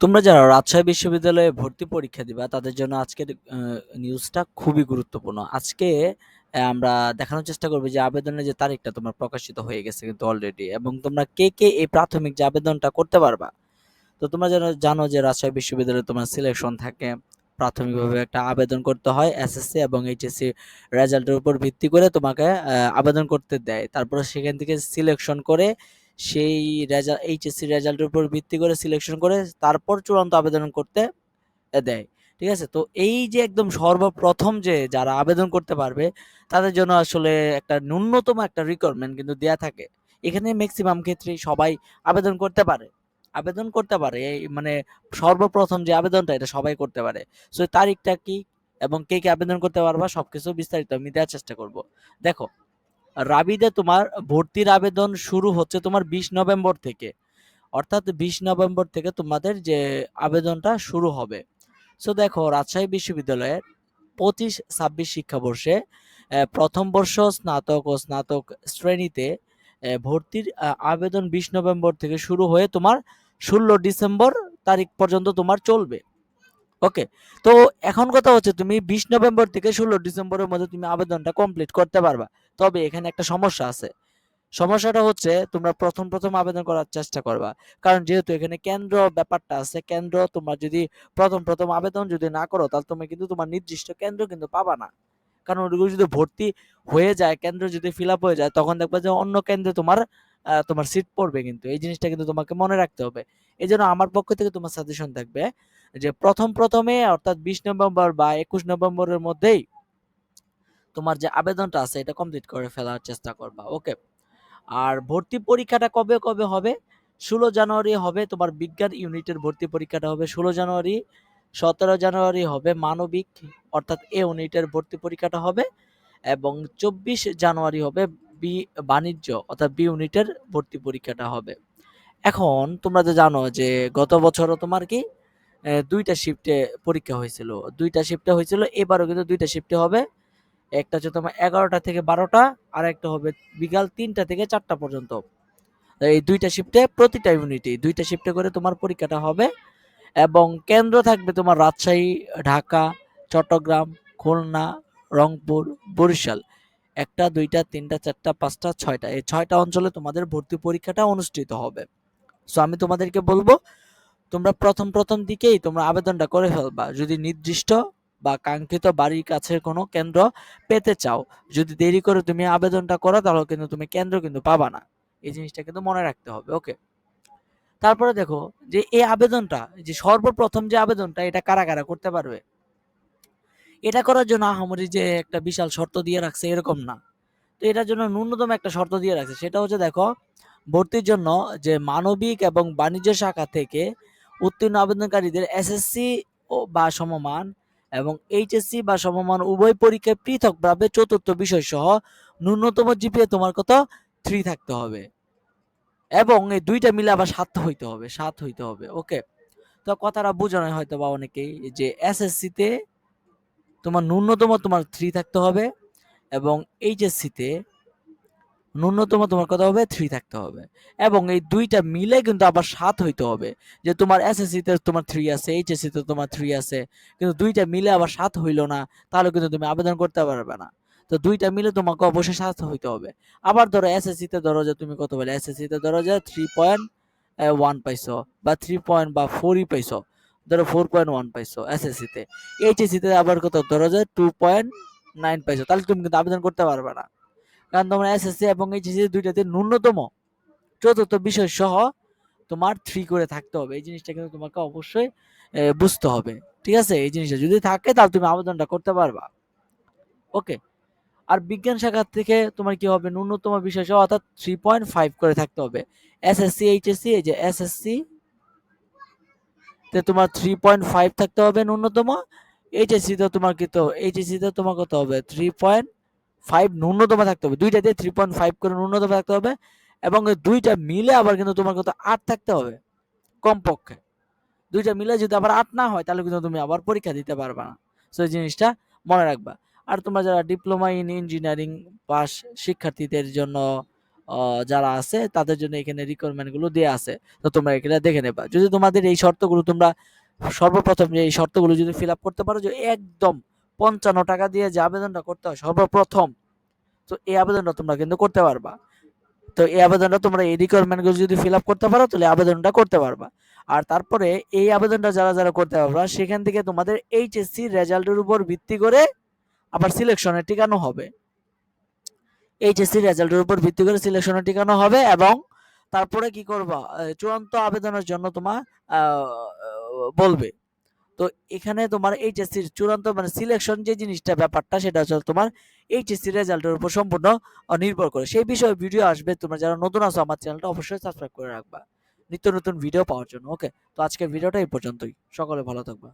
তোমরা যারা রাজশাহী বিশ্ববিদ্যালয়ে ভর্তি পরীক্ষা দিবা, তাদের জন্য আজকের নিউজটা খুবই গুরুত্বপূর্ণ। আজকে আমরা দেখানোর চেষ্টা করব যে আবেদনের যে তারিখটা তোমার প্রকাশিত হয়ে গেছে কিন্তু অলরেডি এবং তোমরা কে কে এই প্রাথমিক যে আবেদনটা করতে পারবা। তো তোমরা যেন জানো যে রাজশাহী বিশ্ববিদ্যালয়ে তোমার সিলেকশন থাকে, প্রাথমিকভাবে একটা আবেদন করতে হয় এসএসসি এবং এইচএসসি রেজাল্টের উপর ভিত্তি করে তোমাকে আবেদন করতে দেয়। তারপরে সেখান থেকে সিলেকশন করে সেই রেজাল্ট এইচএসসি রেজাল্টের উপর ভিত্তি করে সিলেকশন করে তারপর চূড়ান্ত আবেদন করতে দেয়। ঠিক আছে? তো এই যে একদম সর্বপ্রথম যে যারা আবেদন করতে পারবে, তাদের জন্য আসলে একটা ন্যূনতম একটা রিকোয়ারমেন্ট কিন্তু দেয়া থাকে। এখানে ম্যাক্সিমাম ক্ষেত্রেই সবাই আবেদন করতে পারে। আবেদন করতে পারে, এই মানে সর্বপ্রথম যে আবেদনটা, এটা সবাই করতে পারে। সো তারিখটা কি এবং কে কে আবেদন করতে পারবা, সবকিছু বিস্তারিত আমি দেওয়ার চেষ্টা করব। দেখো রাবিদে তোমার ভর্তির আবেদন শুরু হচ্ছে তোমার বিশ নভেম্বর থেকে। অর্থাৎ বিশ নভেম্বর থেকে তোমাদের যে আবেদনটা শুরু হবে। সো দেখো, রাজশাহী বিশ্ববিদ্যালয়ের পঁচিশ, ছাব্বিশ শিক্ষাবর্ষে প্রথম বর্ষ স্নাতক ও স্নাতক শ্রেণীতে ভর্তির আবেদন বিশ নভেম্বর থেকে শুরু হয়ে তোমার ষোলো ডিসেম্বর তারিখ পর্যন্ত তোমার চলবে। ওকে তো এখন কথা হচ্ছে তুমি বিশ নভেম্বর থেকে ষোলো ডিসেম্বরের মধ্যে তুমি আবেদনটা কমপ্লিট করতে পারবা। তবে এখানে একটা সমস্যা আছে। সমস্যাটা হচ্ছে তোমরা প্রথম প্রথম আবেদন করার চেষ্টা করবা। কারণ যেহেতু এখানে কেন্দ্র ব্যাপারটা আছে, কেন্দ্র তোমার যদি প্রথম প্রথম আবেদন যদি না করো, তাহলে তুমি কিন্তু তোমার নির্দিষ্ট কেন্দ্র কিন্তু পাবা না। কারণ ওগুলো যদি ভর্তি হয়ে যায়, কেন্দ্র যদি ফিল হয়ে যায়, তখন দেখবা যে অন্য কেন্দ্রে তোমার তোমার সিট পড়বে কিন্তু। এই জিনিসটা কিন্তু তোমাকে মনে রাখতে হবে। এই জন্য আমার পক্ষ থেকে তোমার সাজেশন থাকবে যে প্রথম প্রথমে, অর্থাৎ বিশ নভেম্বর বা একুশ নভেম্বরের মধ্যেই তোমার যে আবেদনটা আছে, এটা কমপ্লিট করে ফেলার চেষ্টা করবা ওকে আর ভর্তি পরীক্ষাটা কবে কবে হবে? ষোলো জানুয়ারি হবে তোমার বিজ্ঞান ইউনিটের ভর্তি পরীক্ষাটা হবে। ষোলো জানুয়ারি, সতেরো জানুয়ারি হবে মানবিক, অর্থাৎ এ ইউনিটের ভর্তি পরীক্ষাটা হবে। এবং চব্বিশ জানুয়ারি হবে বি, বাণিজ্য অর্থাৎ বি ইউনিটের ভর্তি পরীক্ষাটা হবে। এখন তোমরা তো জানো যে গত বছরও তোমার কি দুইটা শিফটে পরীক্ষা হয়েছিল। দুইটা শিফটে হয়েছিল, এবারও কিন্তু দুইটা শিফটে হবে। একটা হচ্ছে তোমার এগারোটা থেকে বারোটা আর একটা হবে বিকাল তিনটা থেকে চারটা পর্যন্ত। এই দুইটা শিফটে প্রতিটা ইউনিটে দুইটা শিফটে করে তোমার পরীক্ষাটা হবে এবং কেন্দ্র থাকবে তোমার রাজশাহী, ঢাকা, চট্টগ্রাম, খুলনা, রংপুর, বরিশাল। একটা, দুইটা, তিনটা, চারটা, পাঁচটা, ছয়টা। এই ছয়টা অঞ্চলে তোমাদের ভর্তি পরীক্ষাটা অনুষ্ঠিত হবে। সো আমি তোমাদেরকে বলব, তোমরা প্রথম প্রথম দিকেই তোমরা আবেদনটা করে ফেলবা। যদি নির্দিষ্ট বা কাঙ্ক্ষিত বাড়ির কাছে কোনো কেন্দ্র পেতে চাও, যদি দেরি করে তুমি আবেদনটা করো, তাহলে কিন্তু তুমি কেন্দ্র কিন্তু পাবা না। এই জিনিসটা কিন্তু মনে রাখতে হবে, ওকে? তারপরে দেখো, যে এই আবেদনটা, যে সর্বপ্রথম যে আবেদনটা, এটা কারা কারা করতে পারবে? এটা করার জন্য আহামরি যে একটা বিশাল শর্ত দিয়ে রাখছে, এরকম না। তো এটার জন্য ন্যূনতম একটা শর্ত দিয়ে রাখছে, সেটা হচ্ছে দেখো, ভর্তির জন্য যে মানবিক এবং বাণিজ্য শাখা থেকে উত্তীর্ণ আবেদনকারীদের এসএসসি বা সমমান এবং এইচএসসি বা সমমান উভয় পরীক্ষায় পৃথকভাবে চতুর্থ বিষয় সহ ন্যূনতম জিপিএ তোমার কত? থ্রি থাকতে হবে। এবং এই দুইটা মিলে আবার সাত হইতে হবে, সাত হইতে হবে ওকে তো কথাটা বোঝানো হয়তো বা অনেকেই যে এসএসসিতে তোমার ন্যূনতম তোমার থ্রি থাকতে হবে এবং এইচএসসিতে ন্যূনতম তোমার কত হবে? থ্রি থাকতে হবে। এবং এই দুইটা মিলে কিন্তু আবার সাত হইতে হবে। যে তোমার এসএসসিতে তোমার থ্রি আছে এইচএসসিতে তোমার থ্রি আছে, কিন্তু দুইটা মিলে আবার সাত হইল না, তাহলে কিন্তু তুমি আবেদন করতে পারবে না। তো দুইটা মিলে তোমাকে অবশ্যই সাত হইতে হবে। আবার ধরো এসএসসিতে ধরো যে তুমি কত বলে? এসএসসিতে ধরো যে থ্রি পয়েন্ট ওয়ান পাইছো বা থ্রি পয়েন্ট বা ফোরই পাইছো। ধরো ফোর পয়েন্ট ওয়ান পাইছো এসএসসিতে এইচএসসিতে আবার কত? ধরো যে টু পয়েন্ট নাইন পাইছো। তাহলে তুমি কিন্তু আবেদন করতে পারবে না। কারণ তোমার এসএসসি এবং এইচএসসি দুইটাতে ন্যূনতম চতুর্থ বিষয় সহ তোমার থ্রি করে থাকতে হবে। এই জিনিসটা কিন্তু তোমাকে অবশ্যই বুঝতে হবে। ঠিক আছে? এই জিনিসটা যদি থাকে, তাহলে তুমি আবেদনটা করতে পারবা। ওকে? আর বিজ্ঞান শাখা থেকে তোমার কি হবে? ন্যূনতম বিষয় সহ অর্থাৎ থ্রি পয়েন্ট ফাইভ করে থাকতে হবে। এসএসসি এইচএসসি এই যে এসএসসি তে তোমার থ্রি পয়েন্ট ফাইভ থাকতে হবে ন্যূনতম। এইচএসসি তে তোমার কি তো এইচএসসি তে তোমার কত হবে? থ্রি পয়েন্ট ফাইভ ন্যূনতম থাকতে হবে। দুইটাতে থ্রি পয়েন্ট ফাইভ করে ন্যূনতম থাকতে হবে। এবং দুইটা মিলে আবার কিন্তু তোমার কত? আট থাকতে হবে কমপক্ষে। দুইটা মিলে যদি আবার আট না হয়, তাহলে কিন্তু তুমি আবার পরীক্ষা দিতে পারবে না। সো এই জিনিসটা মনে রাখবা। আর তোমরা যারা ডিপ্লোমা ইন ইঞ্জিনিয়ারিং পাস শিক্ষার্থীদের জন্য যারা আছে, তাদের জন্য এখানে রিকোয়ারমেন্টগুলো দেওয়া আছে। তো তোমরা এখানে দেখে নেবা। যদি তোমাদের এই শর্তগুলো তোমরা সর্বপ্রথম যে এই শর্তগুলো যদি ফিল আপ করতে পারো যে একদম পঞ্চান্ন টাকা দিয়ে যে আবেদনটা করতে হয়, সর্বপ্রথম তো এই আবেদনটা তোমরা কিন্তু করতে পারবা। তো এই আবেদনটা তোমরা এই রিকোয়ারমেন্টগুলো যদি ফিল আপ করতে পারো, তাহলে আবেদনটা করতে পারবা। আর তারপরে এই আবেদনটা যারা যারা করতে পারবা, সেখান থেকে তোমাদের এইচএসসি রেজাল্টের উপর ভিত্তি করে আবার সিলেকশনে টিকানো হবে। এইচএসসি রেজাল্টের উপর ভিত্তি করে সিলেকশনে টিকানো হবে এবং তারপরে কি করবা? চূড়ান্ত আবেদনের জন্য তোমার বলবে। তো এখানে তোমার এইচএসসির চূড়ান্ত মানে সিলেকশন যে জিনিসটা, ব্যাপারটা সেটা হচ্ছে তোমার এইচএসসি রেজাল্টের উপর সম্পূর্ণ নির্ভর করে। সেই বিষয়ে ভিডিও আসবে। তোমরা যারা নতুন আছো আমার চ্যানেলটা অবশ্যই সাবস্ক্রাইব করে রাখবা। নিত্য নতুন ভিডিও পাওয়ার জন্য ওকে তো আজকের ভিডিওটা এই পর্যন্তই। সকলে ভালো থাকবা।